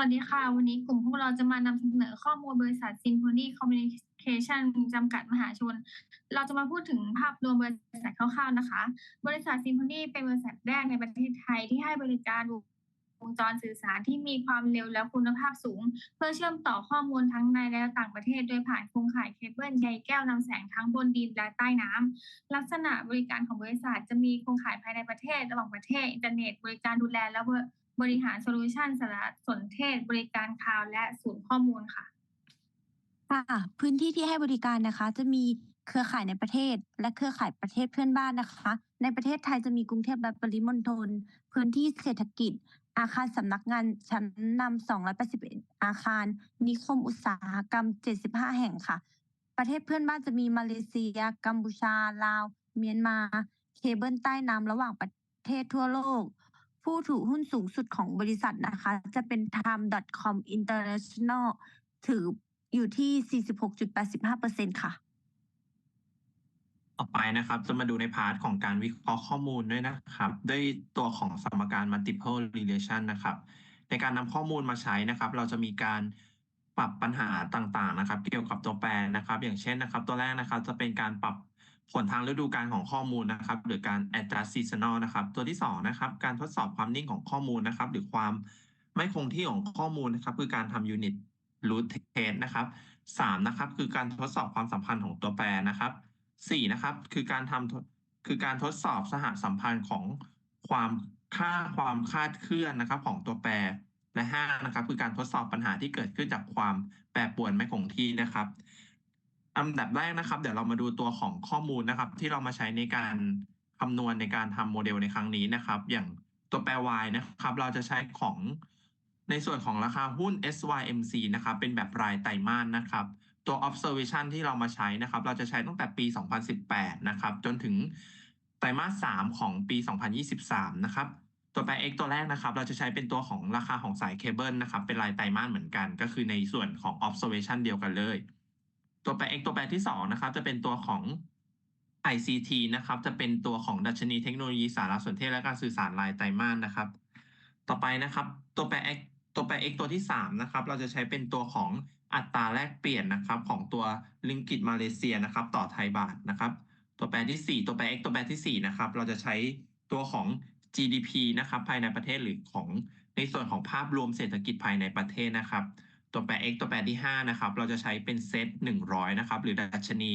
วัสดีค่ะ วันนี้กลุ่มพวกเราจะมานำเสนอข้อมูลบริษัท Symphony Communication จำกัดมหาชน เราจะมาพูดถึงภาพรวมบริษัทคร่าวๆนะคะ บริษัท Symphony เป็นบริษัทแรกในประเทศไทยที่ให้บริการวงจรสื่อสารที่มีความเร็วและคุณภาพสูง เพื่อเชื่อมต่อข้อมูลทั้งในและต่างประเทศ โดยผ่านโครงข่ายเคเบิลใยแก้วนำแสงทั้งบนดินและใต้น้ำลักษณะบริการของบริษัทจะมีโครงข่ายภายในประเทศ ระหว่างประเทศ อินเทอร์เน็ต บริการดูแลและ บริหารโซลูชันสารสนเทศ บริการคลาวและศูนย์ข้อมูลค่ะค่ะพื้นที่ที่ให้บริการนะคะ จะมีเครือข่ายในประเทศ และเครือข่ายประเทศเพื่อนบ้านนะคะ ในประเทศไทยจะมีกรุงเทพและปริมณฑลพื้นที่เศรษฐกิจ อาคารสำนักงานชั้นนำ281 อาคาร นิคมอุตสาหกรรม 75 แห่งค่ะ ประเทศเพื่อนบ้านจะมีมาเลเซีย กัมพูชา ลาว เมียนมา เคเบิลใต้น้ำระหว่างประเทศทั่วโลก ผู้ถือหุ้นสูงสุดของบริษัทนะคะ จะเป็น time.com international ถืออยู่ที่ 46.85%ค่ะ ต่อไปนะครับ จะมาดูในพาร์ทของการวิเคราะห์ข้อมูลด้วยนะครับ ด้วยตัวของสมการ multiple relation นะครับ ในการนำข้อมูลมาใช้นะครับ เราจะมีการปรับปัญหาต่างๆนะครับ เกี่ยวกับตัวแปรนะครับ อย่างเช่นนะครับ ตัวแรกนะครับจะเป็นการปรับ ผลทางฤดูกาลของข้อมูลนะครับ หรือการ adjust seasonal นะครับ ตัวที่สองนะครับการทดสอบความนิ่งของข้อมูลนะครับ หรือความไม่คงที่ของข้อมูลนะครับ คือการทำ unit root test นะครับสามนะครับ คือการทดสอบความสัมพันธ์ของตัวแปรนะครับสี่นะครับ คือการทำคือการทดสอบสหสัมพันธ์ของความค่าความคาดเคลื่อนนะครับ ของตัวแปรและห้านะครับ คือการทดสอบปัญหาที่เกิดขึ้นจากความแปรปรวนไม่คงที่นะครับ อันดับแรกนะครับ เดี๋ยวเรามาดูตัวของข้อมูลนะครับ ที่เรามาใช้ในการคำนวณในการทำโมเดลในครั้งนี้นะครับ อย่างตัวแปร y นะครับ เราจะใช้ของในส่วนของราคาหุ้น SYMC นะครับ เป็นแบบรายไตรมาสนะครับ ตัว observation ที่เรามาใช้นะครับ เราจะใช้ตั้งแต่ปี 2018 นะครับ จนถึงไตรมาส 3 ของปี 2023 นะครับ ตัวแปร x ตัวแรกนะครับ เราจะใช้เป็นตัวของราคาของสายเคเบิลนะครับ เป็นรายไตรมาสเหมือนกัน ก็คือในส่วนของ observation เดียวกันเลย ตัวแปร x ตัวแปรที่ 2 นะครับ จะเป็นตัวของ ICT นะครับ จะเป็นตัวของดัชนีเทคโนโลยีสารสนเทศและการสื่อสารรายไตรมาสนะครับ ต่อไปนะครับ ตัวแปร x ตัวแปร x ตัวที่ 3 นะครับ เราจะใช้เป็นตัวของอัตราแลกเปลี่ยนนะครับ ของตัวลิงกิตมาเลเซียนะครับ ต่อไทยบาทนะครับ ตัวแปรที่ 4 ตัวแปร x ตัวแปรที่ 4 นะครับ เราจะใช้ตัวของ GDP นะครับ ภายในประเทศหรือของในส่วนของภาพรวมเศรษฐกิจภายในประเทศนะครับ ตัวแปร x ตัวแปรที่ 5 นะครับ เราจะใช้เป็นเซต100 นะครับ หรือดัชนี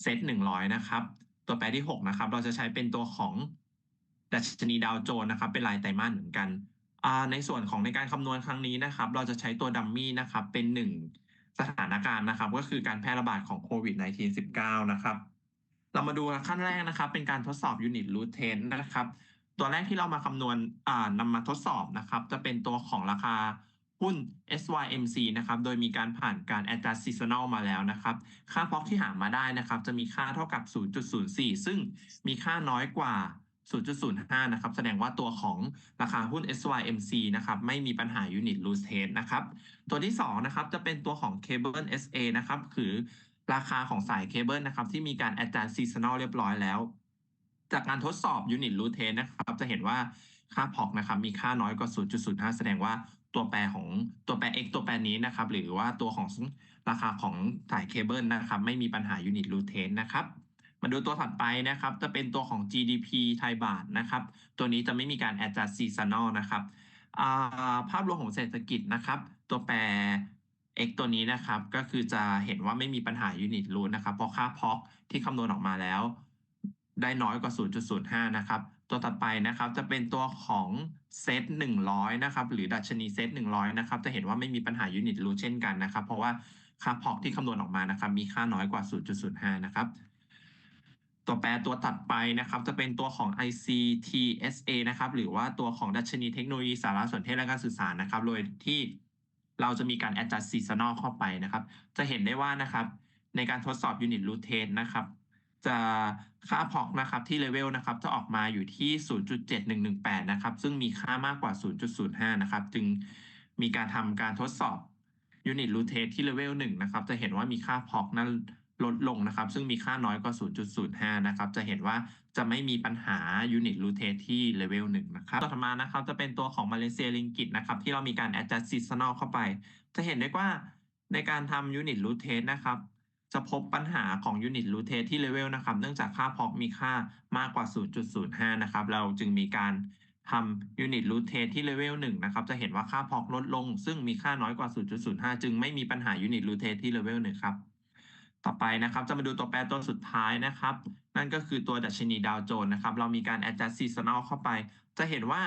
เซต100 นะครับ ตัวแปรที่ 6 นะครับ เราจะใช้เป็นตัวของดัชนีดาวโจนส์นะครับ เป็นรายไตรมาสเหมือนกัน ในส่วนของในการคำนวณครั้งนี้นะครับ เราจะใช้ตัวดัมมี่นะครับ เป็นหนึ่งสถานการณ์นะครับ ก็คือการแพร่ระบาดของโควิด -19 19นะครับ เรามาดูขั้นแรกนะครับ เป็นการทดสอบยูนิตรูทเทนนะครับ ตัวแรกที่เรามาคำนวณนำมาทดสอบนะครับ จะเป็นตัวของราคา หุ้น SYMC นะครับ โดยมีการผ่านการ adjust seasonal มาแล้วนะครับ ค่าพอกที่หามาได้นะครับ จะมีค่าเท่ากับ 0.04 ซึ่งมีค่าน้อยกว่า 0.05 นะครับ แสดงว่าตัวของราคาหุ้น SYMC นะครับ ไม่มีปัญหา Unit Loose Test นะครับ ตัวที่ 2 นะครับ จะเป็นตัวของ Cable SA นะครับ คือราคาของสายเคเบิลนะครับ ที่มีการ adjust seasonal เรียบร้อยแล้ว จากการทดสอบ Unit Loose Test นะครับ จะเห็นว่า ค่าพอกนะครับมีค่าน้อยกว่า 0.05 แสดงว่าตัวแปรของตัวแปร x ตัวแปรนี้นะครับ หรือว่าตัวของราคาของสายเคเบิลนะครับ ไม่มีปัญหา Unit Loose Test นะครับ มาดูตัวถัดไปนะครับ จะเป็นตัวของ GDP ไทยบาทนะครับ ตัวนี้จะไม่มีการ adjust seasonal นะครับภาพรวมของเศรษฐกิจนะครับ ตัวแปร x ตัวนี้นะครับ ก็คือจะเห็นว่าไม่มีปัญหา unit root นะครับ เพราะค่าพอกที่คำนวณออกมาแล้ว ได้น้อยกว่า 0.05 นะครับตัวถัดไปนะครับจะเป็นตัวของเซต100นะครับหรือดัชนีเซต100นะครับจะเห็นว่าไม่มีปัญหา unit root เช่นกันนะครับ เพราะว่าค่าพอกที่คำนวณออกมานะครับ มีค่าน้อยกว่า 0.05 นะครับ ตัวแปรตัวถัดไปนะครับ จะเป็นตัวของ ICTSA นะครับ หรือว่าตัวของดัชนีเทคโนโลยีสารสนเทศและการสื่อสารนะครับ โดยที่เราจะมีการ adjust seasonal เข้าไปนะครับ จะเห็นได้ว่านะครับ ในการทดสอบ unit root test นะครับ จะค่าพอกนะครับที่เลเวลนะครับจะออกมาอยู่ที่ 0.7118 นะครับ ซึ่งมีค่ามากกว่า 0.05 นะครับ จึงมีการทำการทดสอบ unit root test ที่เลเวล1นะครับ จะเห็นว่ามีค่าพอกนั้นลดลงนะครับ ซึ่งมีค่าน้อยกว่า 0.05 นะครับ จะเห็นว่าจะไม่มีปัญหา unit rotate ที่ level หนึ่งนะครับ ต่อมานะครับ จะเป็นตัวของ Malaysia Ringgit นะครับ ที่เรามีการ adjust seasonal เข้าไป จะเห็นได้ว่าในการทำ unit rotate นะครับ จะพบปัญหาของ unit rotate ที่ level นะครับ เนื่องจากค่า POC มีค่ามากกว่า 0.05 นะครับ เราจึงมีการทำ unit rotate ที่ level 1นะครับ จะเห็นว่าค่า POC ลดลง ซึ่งมีค่าน้อยกว่า 0.05 จึงไม่มีปัญหา unit rotate ที่ level 1ครับ ต่อไปนะครับ จะมาดูตัวแปรตัวสุดท้ายนะครับ นั่นก็คือตัวดัชนีดาวโจนส์นะครับ เรามีการ adjust seasonal เข้าไป จะเห็นว่า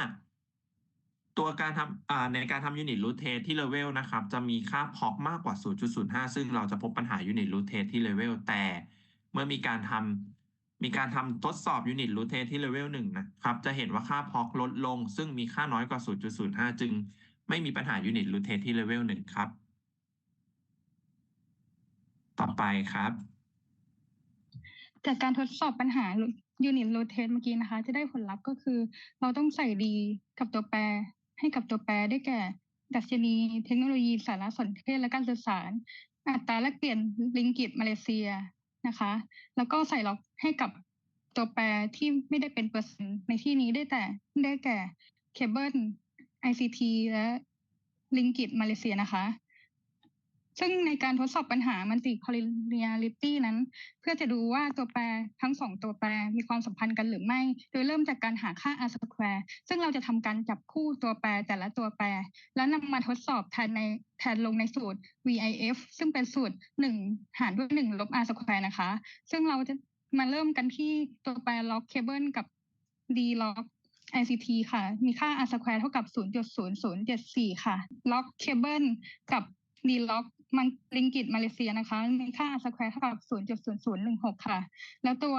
ตัวการทำในการทำ unit rotate ที่ level นะครับ จะมีค่า POC มากกว่า 0.05 ซึ่งเราจะพบปัญหา unit rotate ที่ level แต่เมื่อมีการทำมีการทำทดสอบ unit rotate ที่ level 1นะครับ จะเห็นว่าค่า POC ลดลง ซึ่งมีค่าน้อยกว่า 0.05 จึงไม่มีปัญหา unit rotate ที่ level 1ครับ ต่อไปครับ จากการทดสอบปัญหา unit rotate เมื่อกี้นะคะ จะได้ผลลัพธ์ก็คือ เราต้องใส่ดีกับตัวแปร ให้กับตัวแปรได้แก่ ดัชนี เทคโนโลยีสารสนเทศและการสื่อสาร อัตราแลกเปลี่ยนลิงกิตมาเลเซียนะคะ แล้วก็ใส่ล็อกให้กับตัวแปรที่ไม่ได้เป็นเปอร์เซ็นต์ในที่นี้ได้แต่ได้แก่เคเบิล ICT และลิงกิตมาเลเซียนะคะ ซึ่งในการทดสอบปัญหามันติ collinearity นั้น เพื่อจะดูว่าตัวแปรทั้งสองตัวแปรมีความสัมพันธ์กันหรือไม่ โดยเริ่มจากการหาค่า r square ซึ่งเราจะทำการจับคู่ตัวแปรแต่ละตัวแปร แล้วนำมาทดสอบแทนในแทนลงในสูตร VIF ซึ่งเป็นสูตร 1 หารด้วย1ลบ r square นะคะ ซึ่งเราจะมาเริ่มกันที่ตัวแปร log cable กับ d log ICT ค่ะ มีค่า r square เท่ากับ 0.0074 ค่ะ log cable กับ d log มันลิงกิตมาเลเซียนะคะ มีค่า r square เท่ากับ0.0016 ค่ะ แล้วตัว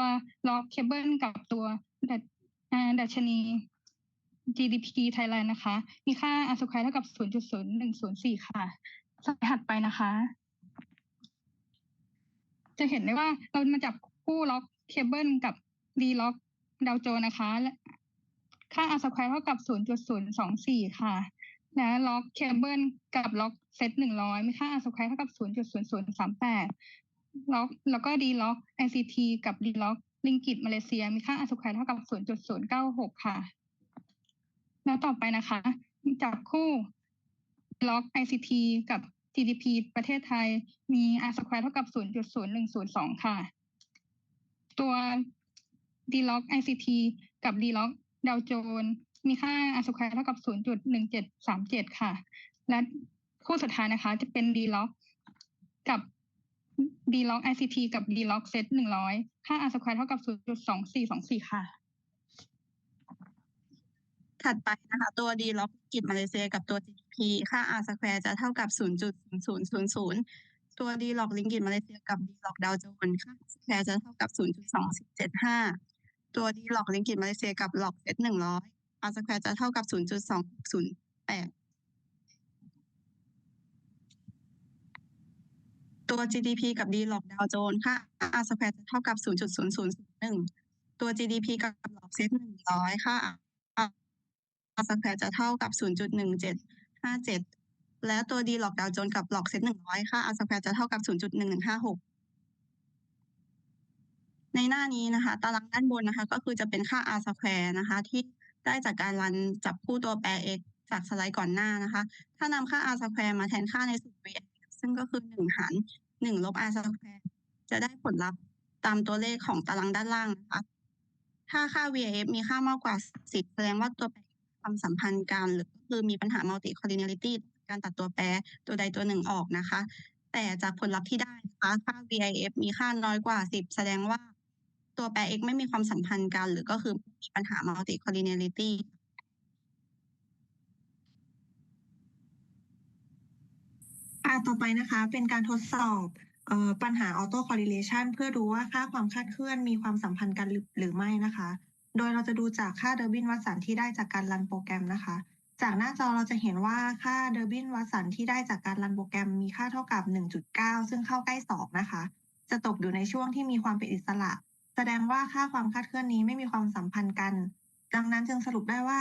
log cable กับตัวดัชอ่าดัชนี GDP Thailand นะคะ มีค่า r square เท่ากับ 0.0104 ค่ะสไลด์ถัดไปนะคะ จะเห็นได้ว่าเรามาจับคู่ล็อกเคเบิลกับ D ล็อกดาวโจนะคะและค่า r square เท่ากับ 0.024 ค่ะ นะล็อกเคเบิลกับล็อกเซตหนึ่งร้อยมีค่า r square เท่ากับศูนย์จุดศูนย์ศูนย์สามแปดล็อกแล้วก็ดีล็อซีทีกับดีล็อกลิงกิตมาเลเซีย มีค่า r square เท่ากับศูนย์จุดศูนย์เก้าหกค่ะ แล้วต่อไปนะคะ จากคู่ล็อซีทีกับ GDP ประเทศไทยมี r square เท่ากับ 0.0102 ค่ะ ตัวดี d l อ c ICT กับดีล็ o c ดาวโจน มีค่า R square เท่ากับ 0.1737 ค่ะ และคู่สุดท้ายนะคะ จะเป็น D log กับ D log ICT กับ D log set 100 ค่า R square เท่ากับ 0.2424 ค่ะ ถัดไปนะคะ ตัว D log กิจมาเลเซียกับตัว GDP ค่า R square จะเท่ากับ 0.0000 ตัว D log ลิงกิตมาเลเซียกับ D log ดาวโจนส์ค่า R square จะเท่ากับ 0.2475 ตัว D log ลิงกิตมาเลเซียกับ log set 100 R square จะเท่ากับ 0.208 ตัว GDP กับ D log ดาวโจนค่า R square จะเท่ากับ 0.0001 ตัว GDP กับ log set 100 ค่า R square จะเท่ากับ 0.1757 และตัว D log ดาวโจนกับ log set 100 ค่า R square จะเท่ากับ 0.1156ในหน้านี้นะคะ ตารางด้านบนนะคะ ก็คือจะเป็นค่า R square นะคะ ที่ ได้จากการรันจับคู่ตัวแปร x จากสไลด์ก่อนหน้านะคะ ถ้านำค่า R square มาแทนค่าในสูตร VF ซึ่งก็คือ1หาร1ลบ R square จะได้ผลลัพธ์ตามตัวเลขของตารางด้านล่างนะคะ ถ้าค่า VF มีค่ามากกว่า 10 แสดงว่าตัวแปรความสัมพันธ์กันหรือก็คือมีปัญหา multi collinearity การตัดตัวแปรตัวใดตัวหนึ่งออกนะคะ แต่จากผลลัพธ์ที่ได้นะคะค่า VIF มีค่าน้อยกว่า 10 แสดงว่า ตัวแปร x ไม่มีความสัมพันธ์กัน หรือก็คือมีปัญหา multi collinearity อ่าต่อไปนะคะเป็นการทดสอบออปัญหา auto correlation เพื่อดูว่าค่าความคาดเคลื่อนมีความสัมพันธ์กันหรือหรือไม่นะคะ โดยเราจะดูจากค่าเดอร์บินวัตสันที่ได้จากการรันโปรแกรมนะคะ จากหน้าจอเราจะเห็นว่าค่าเดอร์บินวัตสันที่ได้จากการรันโปรแกรมมีค่าเท่ากับ 1.9 ซึ่งเข้าใกล้ 2 นะคะ จะตกอยู่ในช่วงที่มีความเป็นอิสระ แสดงว่าค่าความคาดเคลื่อนนี้ไม่มีความสัมพันธ์กัน ดังนั้นจึงสรุปได้ว่า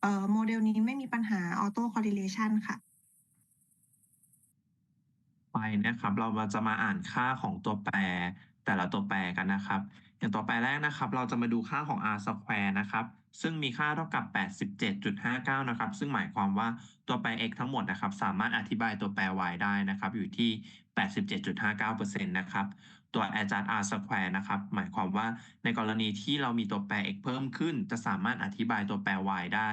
เอ่อโมเดลนี้ไม่มีปัญหา auto correlation ค่ะ ไปนะครับ เรามาจะมาอ่านค่าของตัวแปรแต่ละตัวแปรกันนะครับ อย่างต่อไปรแรกนะครับ เราจะมาดูค่าของ r square นะครับ ซึ่งมีค่าเท่ากับ 87.59 นะครับ ซึ่งหมายความว่าตัวแปร x ทั้งหมดนะครับ สามารถอธิบายตัวแปร y ได้นะครับ อยู่ที่ 87.59%นะครับ ตัว adjust r square นะครับ หมายความว่าในกรณีที่เรามีตัวแปร x เพิ่มขึ้น จะสามารถอธิบายตัวแปร y ได้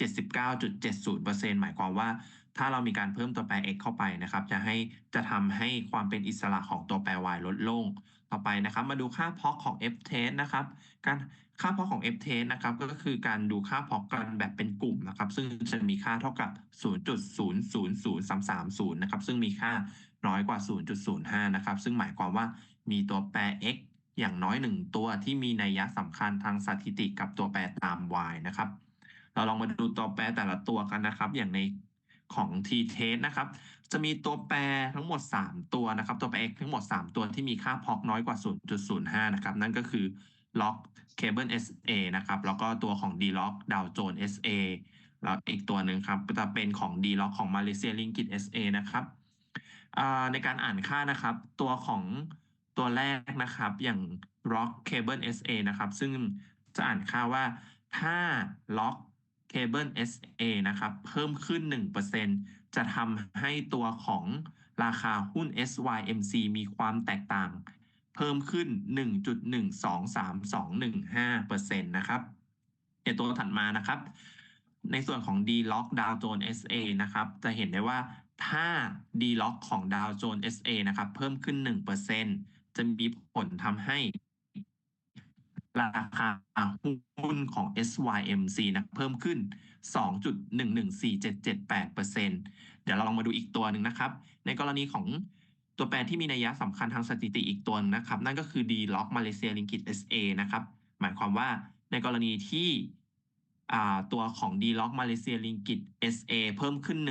79.70%หมายความว่า ถ้าเรามีการเพิ่มตัวแปร x เข้าไปนะครับ จะให้จะทำให้ความเป็นอิสระของตัวแปร y ลดลง ต่อไปนะครับ มาดูค่า POC ของ f test นะครับ การค่า POC ของ f test นะครับ ก็คือการดูค่า POC กันแบบเป็นกลุ่มนะครับ ซึ่งจะมีค่าเท่ากับ 0.000330 นะครับ ซึ่งมีค่า น้อยกว่า 0.05 นะครับ ซึ่งหมายความว่ามีตัวแปร x อย่างน้อยหนึ่งตัวที่มีนัยยะสำคัญทางสถิติกับตัวแปรตาม y นะครับ เราลองมาดูตัวแปรแต่ละตัวกันนะครับ อย่างในของ t test นะครับ จะมีตัวแปรทั้งหมด 3 ตัวนะครับ ตัวแปร x ทั้งหมด 3 ตัวที่มีค่า POC น้อยกว่า 0.05 นะครับ นั่นก็คือ log cable SA นะครับ แล้วก็ตัวของ d log Dow Jones SA แล้วอีกตัวหนึ่งครับจะเป็นของ d log ของ Malaysia Ringgit SA นะครับ ในการอ่านค่านะครับ ตัวของตัวแรกนะครับ อย่าง log cable SA นะครับ ซึ่งจะอ่านค่าว่าถ้า log cable SA นะครับ เพิ่มขึ้น 1%จะทำให้ตัวของราคาหุ้น SYMC มีความแตกต่าง เพิ่มขึ้น 1.123215%นะครับเดี๋ยวตัวถัดมานะครับ ในส่วนของ D Lock Dow Jones SA นะครับ จะเห็นได้ว่า ถ้า D Lock ของ Dow Jones SA นะครับ เพิ่มขึ้น 1%จะมีผลทำให้ราคาหุ้นของ SYMC นะเพิ่มขึ้น 2.114778%เดี๋ยวเราลองมาดูอีกตัวหนึ่งนะครับ ในกรณีของตัวแปรที่มีนัยยะสำคัญทางสถิติอีกตัวนะครับ นั่นก็คือ D Lock Malaysia Ringgit SA นะครับ หมายความว่าในกรณีที่ตัวของ D Lock Malaysia Ringgit SA เพิ่มขึ้น 1%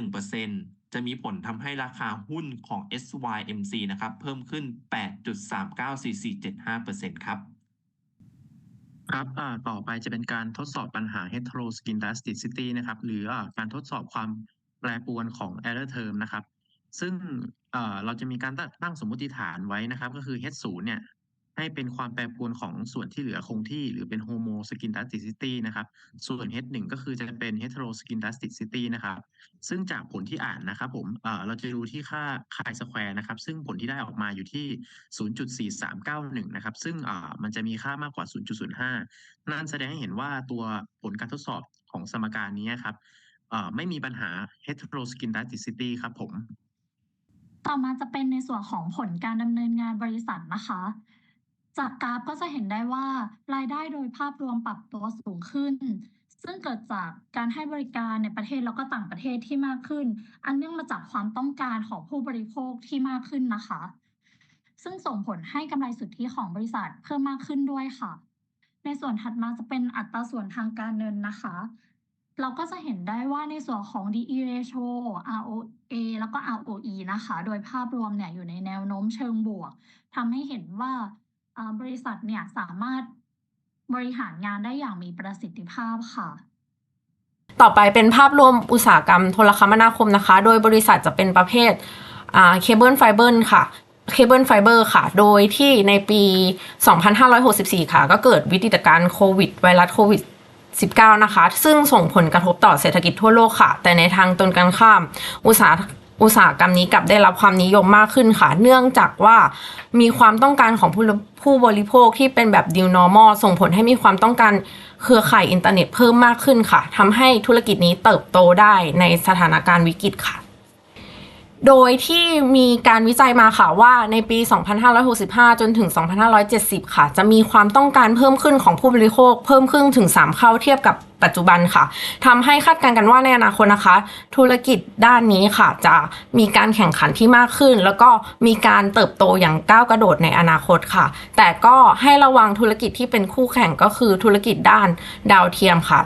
จะมีผลทำให้ราคาหุ้นของ SYMC นะครับ เพิ่มขึ้น 8.394475%ครับ ครับต่อไปจะเป็นการทดสอบปัญหา heteroscedasticity นะครับ หรืออการทดสอบความแปรปรวนของ error term นะครับ ซึ่งเราจะมีการตั้งสมมติฐานไว้นะครับ ก็คือ h 0เนี่ย ให้เป็นความแปรปรวนของส่วนที่เหลือคงที่ หรือเป็น homoscedasticity นะครับ ส่วน h 1 ก็คือจะเป็น heteroscedasticity นะครับ ซึ่งจากผลที่อ่านนะครับผมเเราจะดูที่ค่า chi square นะครับ ซึ่งผลที่ได้ออกมาอยู่ที่ 0.4391 นะครับ ซึ่งมันจะมีค่ามากกว่า 0.05 นั่นแสดงให้เห็นว่าตัวผลการทดสอบของสมการนี้ครับไม่มีปัญหา heteroscedasticity ครับผม ต่อมาจะเป็นในส่วนของผลการดำเนินงานบริษัทนะคะ จากกราฟก็จะเห็นได้ว่ารายได้โดยภาพรวมปรับตัวสูงขึ้น ซึ่งเกิดจากการให้บริการในประเทศแล้วก็ต่างประเทศที่มากขึ้น อันเนื่องมาจากความต้องการของผู้บริโภคที่มากขึ้นนะคะ ซึ่งส่งผลให้กำไรสุทธิของบริษัทเพิ่มมากขึ้นด้วยค่ะ ในส่วนถัดมาจะเป็นอัตราส่วนทางการเงินนะคะ เราก็จะเห็นได้ว่าในส่วนของ DE ratio ROA แล้วก็ ROE นะคะ โดยภาพรวมเนี่ยอยู่ในแนวโน้มเชิงบวกทำให้เห็นว่าอ่า บริษัทเนี่ยสามารถบริหารงานได้อย่างมีประสิทธิภาพค่ะ ต่อไปเป็นภาพรวมอุตสาหกรรมโทรคมนาคมนะคะ โดยบริษัทจะเป็นประเภทเคเบิลไฟเบอร์ค่ะเคเบิลไฟเบอร์ค่ะ โดยที่ในปี 2564 ค่ะ ก็เกิดวิกฤตการณ์โควิด ไวรัสโควิด19 นะคะ ซึ่งส่งผลกระทบต่อเศรษฐกิจทั่วโลกค่ะ แต่ในทางตรงกันข้าม อุตสาห อุตสาหกรรมนี้กลับได้รับความนิยมมากขึ้นค่ะ เนื่องจากว่ามีความต้องการของผู้ผู้บริโภคที่เป็นแบบ new normal ส่งผลให้มีความต้องการเครือข่ายอินเทอร์เน็ตเพิ่มมากขึ้นค่ะทำให้ธุรกิจนี้เติบโตได้ในสถานการณ์วิกฤตค่ะ โดยที่มีการวิจัยมาค่ะว่าในปี 2565 จนถึง 2570 ค่ะ จะมีความต้องการเพิ่มขึ้นของผู้บริโภคเพิ่มขึ้นถึง 3เข้าเทียบกับปัจจุบันค่ะทำให้คาดการณ์กันว่าในอนาคตนะคะ ธุรกิจด้านนี้ค่ะ จะมีการแข่งขันที่มากขึ้น แล้วก็มีการเติบโตอย่างก้าวกระโดดในอนาคตค่ะ แต่ก็ให้ระวังธุรกิจที่เป็นคู่แข่งก็คือธุรกิจด้านดาวเทียมค่ะ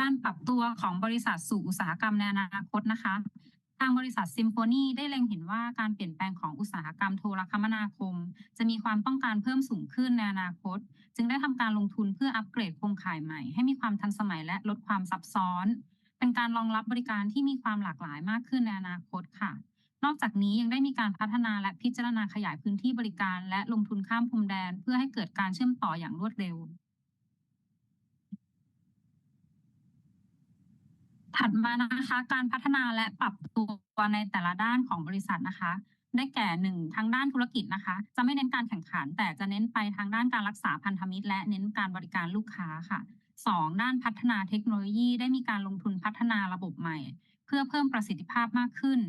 การปรับตัวของบริษัทสู่อุตสาหกรรมในอนาคตนะคะ ทางบริษัทซิมโฟนีได้เล็งเห็นว่าการเปลี่ยนแปลงของอุตสาหกรรมโทรคมนาคม จะมีความต้องการเพิ่มสูงขึ้นในอนาคต จึงได้ทำการลงทุนเพื่ออัปเกรดโครงข่ายใหม่ให้มีความทันสมัยและลดความซับซ้อน เป็นการรองรับบริการที่มีความหลากหลายมากขึ้นในอนาคตค่ะ นอกจากนี้ยังได้มีการพัฒนาและพิจารณาขยายพื้นที่บริการ และลงทุนข้ามพรมแดน เพื่อให้เกิดการเชื่อมต่ออย่างรวดเร็ว ถัดมานะคะการพัฒนาและปรับตัวในแต่ละด้านของบริษัทนะคะ ได้แก่หนึ่งทางด้านธุรกิจนะคะ จะไม่เน้นการแข่งขัน แต่จะเน้นไปทางด้านการรักษาพันธมิตร และเน้นการบริการลูกค้าค่ะสองด้านพัฒนาเทคโนโลยีได้มีการลงทุนพัฒนาระบบใหม่ เพื่อเพิ่มประสิทธิภาพมากขึ้น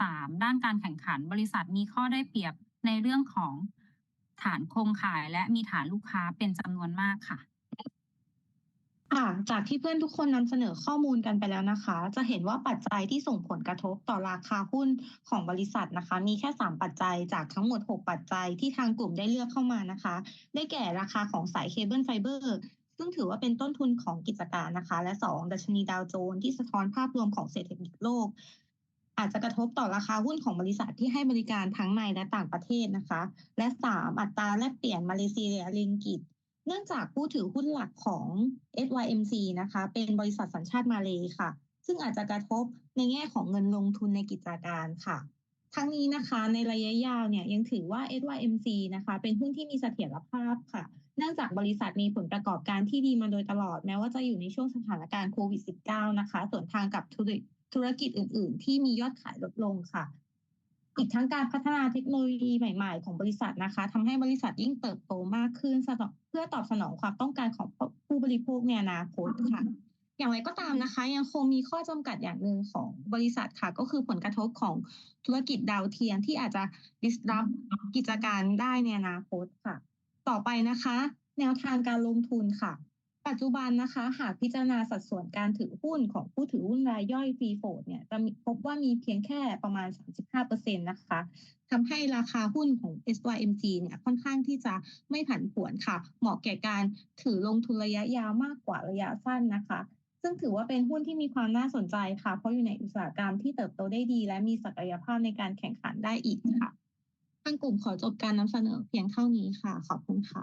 สามด้านการแข่งขันบริษัทมีข้อได้เปรียบในเรื่องของฐานโครงข่ายและมีฐานลูกค้าเป็นจำนวนมากค่ะ ค่ะจากที่เพื่อนทุกคนนำเสนอข้อมูลกันไปแล้วนะคะ จะเห็นว่าปัจจัยที่ส่งผลกระทบต่อราคาหุ้นของบริษัทนะคะ มีแค่ 3 ปัจจัยจากทั้งหมด 6 ปัจจัยที่ทางกลุ่มได้เลือกเข้ามานะคะ ได้แก่ราคาของสายเคเบิลไฟเบอร์ซึ่งถือว่าเป็นต้นทุนของกิจการนะคะ และ 2 ดัชนีดาวโจนส์ที่สะท้อนภาพรวมของเศรษฐกิจโลก อาจจะกระทบต่อราคาหุ้นของบริษัทที่ให้บริการทั้งในและต่างประเทศนะคะ และ 3 อัตราแลกเปลี่ยนมาเลเซียลิงกิต เนื่องจากผู้ถือหุ้นหลักของ SYMC นะคะ เป็นบริษัทสัญชาติมาเลยค่ะ ซึ่งอาจจะกระทบในแง่ของเงินลงทุนในกิจการค่ะ ทั้งนี้นะคะในระยะยาวเนี่ยยังถือว่า SYMC นะคะ เป็นหุ้นที่มีเสถียรภาพค่ะ เนื่องจากบริษัทมีผลประกอบการที่ดีมาโดยตลอดแม้ว่าจะอยู่ในช่วงสถานการณ์โควิด -19 นะคะส่วนทางกับธุรกิจอื่น ๆ ที่มียอดขายลดลงค่ะ อีกทั้งการพัฒนาเทคโนโลยีใหม่ ๆ ของบริษัทนะคะทำให้บริษัทยิ่งเติบโตมากขึ้นเพื่อตอบสนองความต้องการของผู้บริโภคในอนาคตค่ะ อย่างไรก็ตามนะคะ ยังคงมีข้อจำกัดอย่างหนึ่งของบริษัทค่ะ ก็คือผลกระทบของธุรกิจดาวเทียมที่อาจจะ disrupt กิจการได้ในอนาคตค่ะ ต่อไปนะคะ แนวทางการลงทุนค่ะ ปัจจุบันนะคะ หากพิจารณาสัดส่วนการถือหุ้นของผู้ถือหุ้นรายย่อยฟรีโฟดเนี่ยจะพบว่ามีเพียงแค่ประมาณ 35%นะคะทำให้ราคาหุ้นของ SYMG เนี่ยค่อนข้างที่จะไม่ผันผวนค่ะ เหมาะแก่การถือลงทุนระยะยาวมากกว่าระยะสั้นนะคะ ซึ่งถือว่าเป็นหุ้นที่มีความน่าสนใจค่ะ เพราะอยู่ในอุตสาหกรรมที่เติบโตได้ดี และมีศักยภาพในการแข่งขันได้อีกค่ะทางกลุ่มขอจบการนำเสนอเพียงเท่านี้ค่ะ ขอบคุณค่ะ